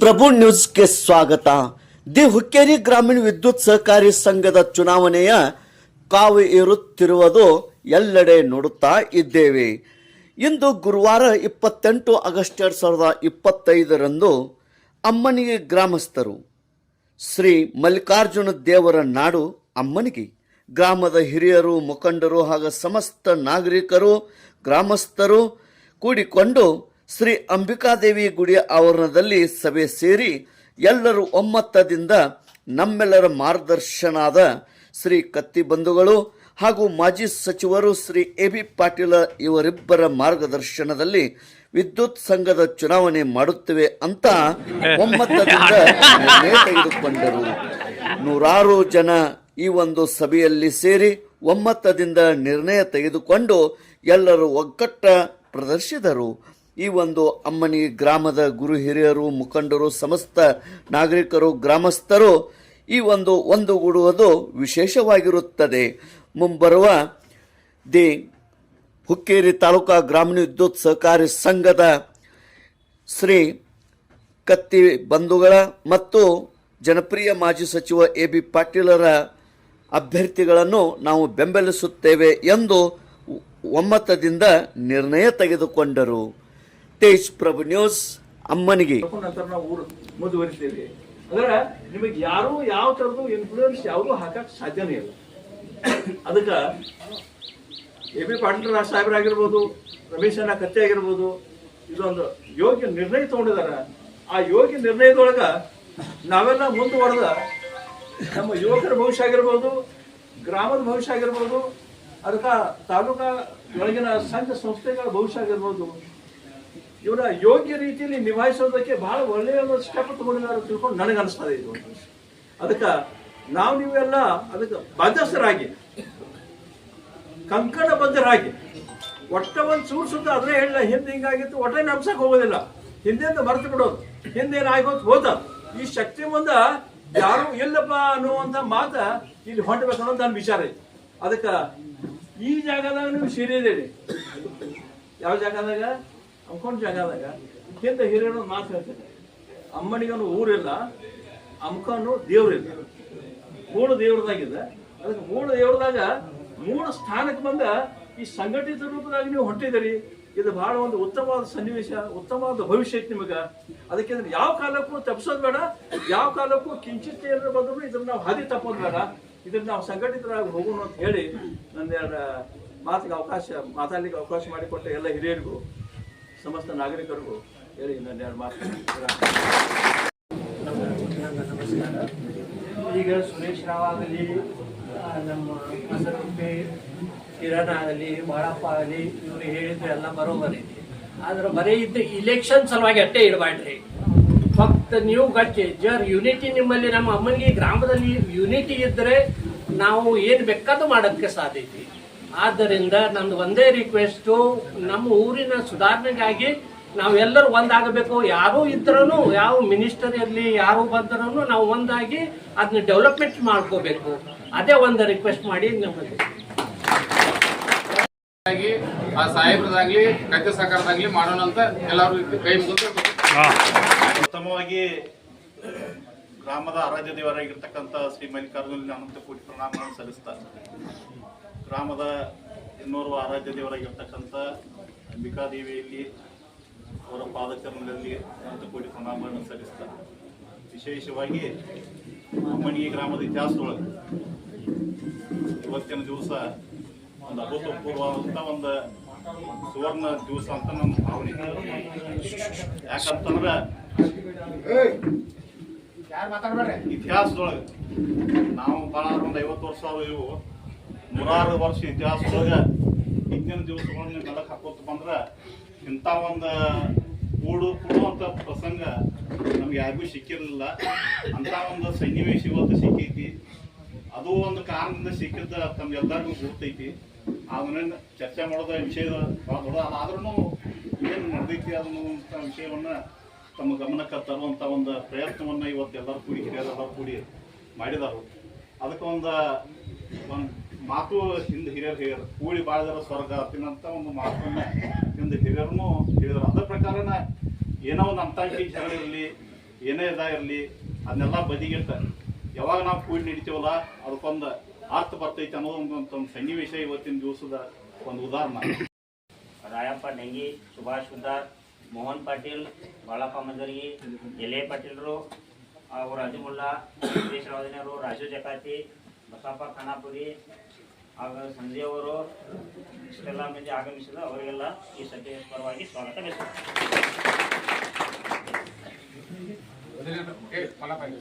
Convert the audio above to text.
ಪ್ರಭು ನ್ಯೂಸ್ಗೆ ಸ್ವಾಗತ. ದಿ ಹುಕ್ಕೇರಿ ಗ್ರಾಮೀಣ ವಿದ್ಯುತ್ ಸಹಕಾರಿ ಸಂಘದ ಚುನಾವಣೆಯ ಕಾವು ಇರುತ್ತಿರುವುದು ಎಲ್ಲೆಡೆ ನೋಡುತ್ತಾ ಇದ್ದೇವೆ. ಇಂದು ಗುರುವಾರ ಇಪ್ಪತ್ತೆಂಟು ಆಗಸ್ಟ್ ಎರಡು ಸಾವಿರದ ಇಪ್ಪತ್ತೈದರಂದು ಅಮ್ಮನಿಗೆ ಗ್ರಾಮಸ್ಥರು. ಶ್ರೀ ಮಲ್ಲಿಕಾರ್ಜುನ ದೇವರ ನಾಡು ಅಮ್ಮನಿಗೆ. ಗ್ರಾಮದ ಹಿರಿಯರು, ಮುಖಂಡರು ಹಾಗೂ ಸಮಸ್ತ ನಾಗರಿಕರು, ಗ್ರಾಮಸ್ಥರು ಕೂಡಿಕೊಂಡು ಶ್ರೀ ಅಂಬಿಕಾದೇವಿ ಗುಡಿಯ ಆವರಣದಲ್ಲಿ ಸಭೆ ಸೇರಿ ಎಲ್ಲರೂ ಒಮ್ಮತದಿಂದ ನಮ್ಮೆಲ್ಲರ ಮಾರ್ಗದರ್ಶನಾದ ಶ್ರೀ ಕತ್ತಿ ಬಂಧುಗಳು ಹಾಗೂ ಮಾಜಿ ಸಚಿವರು ಶ್ರೀ ಎ ಬಿ ಪಾಟೀಲ ಇವರಿಬ್ಬರ ಮಾರ್ಗದರ್ಶನದಲ್ಲಿ ವಿದ್ಯುತ್ ಸಂಘದ ಚುನಾವಣೆ ಮಾಡುತ್ತೇವೆ ಅಂತ ಒಮ್ಮತದಿಂದ ತೆಗೆದುಕೊಂಡರು ನೂರಾರು ಜನ ಈ ಒಂದು ಸಭೆಯಲ್ಲಿ ಸೇರಿ ಒಮ್ಮತದಿಂದ ನಿರ್ಣಯ ತೆಗೆದುಕೊಂಡು ಎಲ್ಲರೂ ಒಗ್ಗಟ್ಟ ಪ್ರದರ್ಶಿಸಿದರು ಈ ಒಂದು ಅಮ್ಮನಿ ಗ್ರಾಮದ ಗುರು ಹಿರಿಯರು, ಮುಖಂಡರು, ಸಮಸ್ತ ನಾಗರಿಕರು, ಗ್ರಾಮಸ್ಥರು ಈ ಒಂದು ಒಂದುಗೂಡುವುದು ವಿಶೇಷವಾಗಿರುತ್ತದೆ. ಮುಂಬರುವ ದಿ ಹುಕ್ಕೇರಿ ತಾಲೂಕಾ ಗ್ರಾಮೀಣ ವಿದ್ಯುತ್ ಸಹಕಾರಿ ಸಂಘದ ಶ್ರೀ ಕತ್ತಿ ಬಂಧುಗಳ ಮತ್ತು ಜನಪ್ರಿಯ ಮಾಜಿ ಸಚಿವ ಎ ಬಿ ಪಾಟೀಲರ ಅಭ್ಯರ್ಥಿಗಳನ್ನು ನಾವು ಬೆಂಬಲಿಸುತ್ತೇವೆ ಎಂದು ಒಮ್ಮತದಿಂದ ನಿರ್ಣಯ ತೆಗೆದುಕೊಂಡರು. ತೇಜ್ ಪ್ರಭು ನ್ಯೂಸ್ ಅಮ್ಮನಿಗೆ. ನಂತರ ನಾವು ಊರು ಅಂದ್ರೆ ನಿಮಗೆ ಯಾರು ಯಾವ ಥರದ್ದು ಇನ್ಫ್ಲೂಯೆನ್ಸ್ ಯಾವುದೂ ಹಾಕಕ್ ಸಾಧ್ಯನೇ ಇಲ್ಲ. ಅದಕ್ಕ ಎ ಬಿ ಪಾಟೀಲ್ ಸಾಹೇಬರಾಗಿರ್ಬೋದು, ರಮೇಶ್ ಅಣ್ಣ ಕತ್ತೆ ಆಗಿರ್ಬೋದು ಇದೊಂದು ಯೋಗ್ಯ ನಿರ್ಣಯ ತಗೊಂಡಿದಾರ ಆ ಯೋಗ್ಯ ನಿರ್ಣಯದೊಳಗ ನಾವೆಲ್ಲ ಮುಂದುವರೆದ ನಮ್ಮ ಯುವಕರ ಭವಿಷ್ಯ ಆಗಿರ್ಬೋದು, ಗ್ರಾಮದ ಭವಿಷ್ಯ ಆಗಿರ್ಬೋದು, ಅದಕ್ಕ ತಾಲೂಕಾ ಒಳಗಿನ ಸಂಘ ಸಂಸ್ಥೆಗಳ ಭವಿಷ್ಯ ಆಗಿರ್ಬೋದು ಇವರ ಯೋಗ್ಯ ರೀತಿಯಲ್ಲಿ ನಿಭಾಯಿಸೋದಕ್ಕೆ ಬಹಳ ಒಳ್ಳೆಯ ಒಂದು ಸ್ಟೆಪ್ ತಗೊಂಡಿದ್ದಾರೆ ತಿಳ್ಕೊಂಡು ನನಗೆ ಅನಿಸ್ತದೆ ಇದು. ಅದಕ್ಕೆ ನಾವು ನೀವೆಲ್ಲ ಅದಕ್ಕೆ ಬಾಧ್ಯಸ್ಥರಾಗಿ ಕಂಕಣಬದ್ಧರಾಗಿ, ಒಟ್ಟ ಒಂದು ಚೂರು ಸುತ್ತ ಅದ್ರೆ ಹೇಳಿಲ್ಲ, ಹಿಂದೆ ಹಿಂಗಾಗಿತ್ತು, ಒಟ್ಟೆ ನಮ್ಸಕ್ಕೆ ಹೋಗೋದಿಲ್ಲ. ಹಿಂದೆಯಿಂದ ಮರೆತು ಬಿಡೋದು. ಹಿಂದೆ ಏನಾಗೋದು ಹೋದ. ಈ ಶಕ್ತಿ ಮುಂದ ಯಾರು ಇಲ್ಲಪ್ಪ ಅನ್ನುವಂತ ಮಾತ ಇಲ್ಲಿ ಹೊಂಟಬೇಕು ಅನ್ನೋದು ನನ್ನ ವಿಚಾರ ಐತಿ ಅದಕ್ಕೆ ಈ ಜಾಗದಾಗ ನೀವು ಸೀರೆ ಯಾವ ಜಾಗದಾಗ? ಅಂಕೊಂಡ್ ಜಾಗದಾಗ ಹಿಂದೆ ಹಿರಿಯರು ಮಾತು ಹೇಳ್ತಾರೆ. ಅಮ್ಮನಿಗನು ಊರಿಲ್ಲ ಅಮ್ಕನು ದೇವ್ರಿಲ್ಲ. ಮೂಳು ದೇವ್ರದಾಗಿದೆ ಅದಕ್ಕೆ ಮೂಳು ದೇವ್ರದಾಗ ಮೂಳು ಸ್ಥಾನಕ್ಕೆ ಬಂದ ಈ ಸಂಘಟಿತ ರೂಪದಾಗ ನೀವು ಹೊಂಟಿದ್ದೀರಿ. ಇದು ಬಹಳ ಒಂದು ಉತ್ತಮವಾದ ಸನ್ನಿವೇಶ, ಉತ್ತಮವಾದ ಭವಿಷ್ಯ ಐತಿ ನಿಮಗೆ. ಅದಕ್ಕೆ ಯಾವ ಕಾಲಕ್ಕೂ ತಪ್ಪಿಸೋದು ಬೇಡ. ಯಾವ ಕಾಲಕ್ಕೂ ಕಿಂಚಿತ್ ಏನಾದ್ರು ಬಂದ್ರು ಇದನ್ನ ನಾವು ಹಾದಿ ತಪ್ಪೋದು ಬೇಡ. ಇದನ್ನ ನಾವು ಸಂಘಟಿತರಾಗಿ ಹೋಗೋಣ ಅಂತ ಹೇಳಿ ನನ್ನ ಮಾತಿಗೆ ಅವಕಾಶ, ಮಾತಾಡ್ಲಿಕ್ಕೆ ಅವಕಾಶ ಮಾಡಿಕೊಟ್ಟ ಎಲ್ಲ ಹಿರಿಯರಿಗೂ ಸಮಸ್ತ ನಾಗರಿಕರಿಗೂ ಹೇಳಿ ನನ್ನ ಎರಡು ಮಾತು ನಮಸ್ಕಾರ ಈಗ ಸುರೇಶ್ ರಾವ್ ಆಗಲಿ ನಮ್ಮ ಮಸರುಪ್ಪೆ ಕಿರಣ್ ಆಗಲಿ, ಬಾಳಪ್ಪ ಆಗಲಿ, ಇವರು ಹೇಳಿದ್ರೆ ಎಲ್ಲ ಬರೋಬರಿ ಆದ್ರೆ ಬರೀ ಇದ್ದ ಇಲೆಕ್ಷನ್ ಸಲುವಾಗಿ ಅಟ್ಟೆ ಇಡಬೇಡ್ರಿ ಫಕ್ತ ನೀವು ಗಟ್ಟಿ, ಜರ್ ಯುನಿಟಿ ನಿಮ್ಮಲ್ಲಿ ನಮ್ಮ ಅಮ್ಮನಿಗೆ ಗ್ರಾಮದಲ್ಲಿ ಯುನಿಟಿ ಇದ್ದರೆ ನಾವು ಏನು ಬೇಕಾದ್ರೂ ಮಾಡೋದಕ್ಕೆ ಸಾಧ್ಯ ಐತಿ. ಆದ್ದರಿಂದ ನಂದು ಒಂದೇ ರಿಕ್ವೆಸ್ಟು ನಮ್ಮ ಊರಿನ ಸುಧಾರಣೆಗಾಗಿ ನಾವೆಲ್ಲರೂ ಒಂದಾಗಬೇಕು. ಯಾರು ಇದ್ರೂ ಯಾವ ಮಿನಿಸ್ಟರ್ ಇರಲಿ ಯಾರು ಬಂದ್ರೂ ನಾವು ಒಂದಾಗಿ ಅದನ್ನ ಡೆವಲಪ್ಮೆಂಟ್ ಮಾಡ್ಕೋಬೇಕು. ಅದೇ ಒಂದು ರಿಕ್ವೆಸ್ಟ್ ಮಾಡಿ ನಮ್ಮಲ್ಲಿ ಆಗಿ ಆ ಸಾಹೇಬ್ರದಾಗ್ಲಿ ಕತ್ತೆ ಸಹಕಾರದಾಗ್ಲಿ ಮಾಡೋಣ ಅಂತ ಎಲ್ಲರೂ ಕೈ ಮುಗಿದು ಉತ್ತಮವಾಗಿ ಗ್ರಾಮದ ಆರಾಧ್ಯ ದೇವರಾಗಿರ್ತಕ್ಕಂಥ ಶ್ರೀ ಮಲ್ಲಿಕಾರ್ಜುನ ಅನಂತ ಕೋಟಿ ಪ್ರಣಾಮಗಳನ್ನು ಸಲ್ಲಿಸ್ತಾರೆ. ಗ್ರಾಮದ ಇನ್ನೂರು ಆರಾಧ್ಯ ದೇವರಾಗಿರ್ತಕ್ಕಂಥ ಅಂಬಿಕಾದೇವಿಯಲ್ಲಿ ಅವರ ಪಾದಚರಣದಲ್ಲಿ ಅಂತ ಕೋಟಿ ಪ್ರಣಾಮಗಳನ್ನು ಸಲ್ಲಿಸ್ತಾರೆ. ವಿಶೇಷವಾಗಿ ಅಮ್ಮಣಿಗೆ ಗ್ರಾಮದ ಇತಿಹಾಸದೊಳಗೆ ಇವತ್ತಿನ ದಿವಸ ಒಂದು ಅಭೂತಪೂರ್ವವಾದಂಥ ಒಂದು ಸುವರ್ಣ ದಿವಸ ಅಂತ ನಮ್ಮ ಭಾವನೆ. ಯಾಕಂತಂದ್ರೆ ಇತಿಹಾಸದೊಳಗೆ ನಾವು ಭಾಳ ಒಂದು ಐವತ್ತು ವರ್ಷ ಇವು ನೂರಾರು ವರ್ಷ ಇತಿಹಾಸದೊಳಗೆ ಹಿಂದಿನ ದಿವಸಗಳನ್ನ ನೆಲಕ್ಕೆ ಹಾಕೋತ ಬಂದ್ರೆ ಇಂಥ ಒಂದು ಕೂಡು ಕೊಡುವಂಥ ಪ್ರಸಂಗ ನಮ್ಗೆ ಯಾರಿಗೂ ಸಿಕ್ಕಿರಲಿಲ್ಲ. ಅಂತ ಒಂದು ಸನ್ನಿವೇಶ ಇವತ್ತು ಸಿಕ್ಕೈತಿ. ಅದು ಒಂದು ಕಾರಣದಿಂದ ಸಿಕ್ಕಿದ್ದ ತಮ್ಗೆಲ್ಲರಿಗೂ ಗೊತ್ತೈತಿ. ಅದನ್ನ ಚರ್ಚೆ ಮಾಡೋದ ವಿಷಯ ಭಾಳ ಆದ್ರೂ ಏನು ನಡೆದೈತಿ ಅನ್ನುವಂಥ ವಿಷಯವನ್ನ ತಮ್ಮ ಗಮನಕ್ಕೆ ತರುವಂಥ ಒಂದು ಪ್ರಯತ್ನವನ್ನ ಇವತ್ತು ಎಲ್ಲರೂ ಕೂಡಿ ಹಿರಿಯರೆಲ್ಲರೂ ಕೂಡಿ ಮಾಡಿದಾರು. ಅದಕ್ಕೆ ಒಂದು ಒಂದು ಮಾತು ಹಿಂದೆ ಹಿರಿಯರು ಹೇಳಿದ್ರು. ಕೂಡಿ ಬಾಳಿದರ ಸ್ವರ್ಗ ಅಂತ ಒಂದು ಮಾತನ್ನ ಹಿಂದೆ ಹಿರಿಯರನ್ನು ಹೇಳಿದ್ರು. ಅದ್ರ ಪ್ರಕಾರನ ಏನೋ ಒಂದು ಅಂತಾಂಕಿ ಜಗಳ ಇರಲಿ, ಏನೇ ಇದಾಗಿರ್ಲಿ ಅದನ್ನೆಲ್ಲ ಬದಿಗಿಟ್ಟ ಯಾವಾಗ ನಾವು ಕೂಡಿ ನಡಿತೀವಲ್ಲ, ಅದಕ್ಕೊಂದು ಅರ್ಥ ಬರ್ತೈತೆ ಅನ್ನೋದು ಒಂದು ಸನ್ನಿವೇಶ ಇವತ್ತಿನ ದಿವಸದ ಒಂದು ಉದಾಹರಣೆ. ರಾಯಪ್ಪ ನೆಂಗಿ, ಸುಭಾಷ್ ಕುಂದಾರ್ ಮೋಹನ್ ಪಾಟೀಲ್, ಬಾಳಪ್ಪ ಮಂಜರ್ಗಿ ಎಲೆ ಪಾಟೀಲ್ರು ಅವರು ಅಜಿಮುಲ್ಲಾ ಸುರೇಶ್ ರಾವದಿನರು ರಾಜು ಜಕಾತಿ ಬಸಪ್ಪ ಖಾನಾಪುರಿ ಹಾಗೂ ಸಂಜಯ್ ಅವರು ಇಷ್ಟೆಲ್ಲ ಮಂದಿ ಆಗಮಿಸಿದ ಅವರಿಗೆಲ್ಲ ಈ ಸಭೆಯ ಪರವಾಗಿ ಸ್ವಾಗತ ಬಯಸುತ್ತೇನೆ ಏ, ಮಲ್ಲಪ್ಪ ಇಲ್ಲಿ.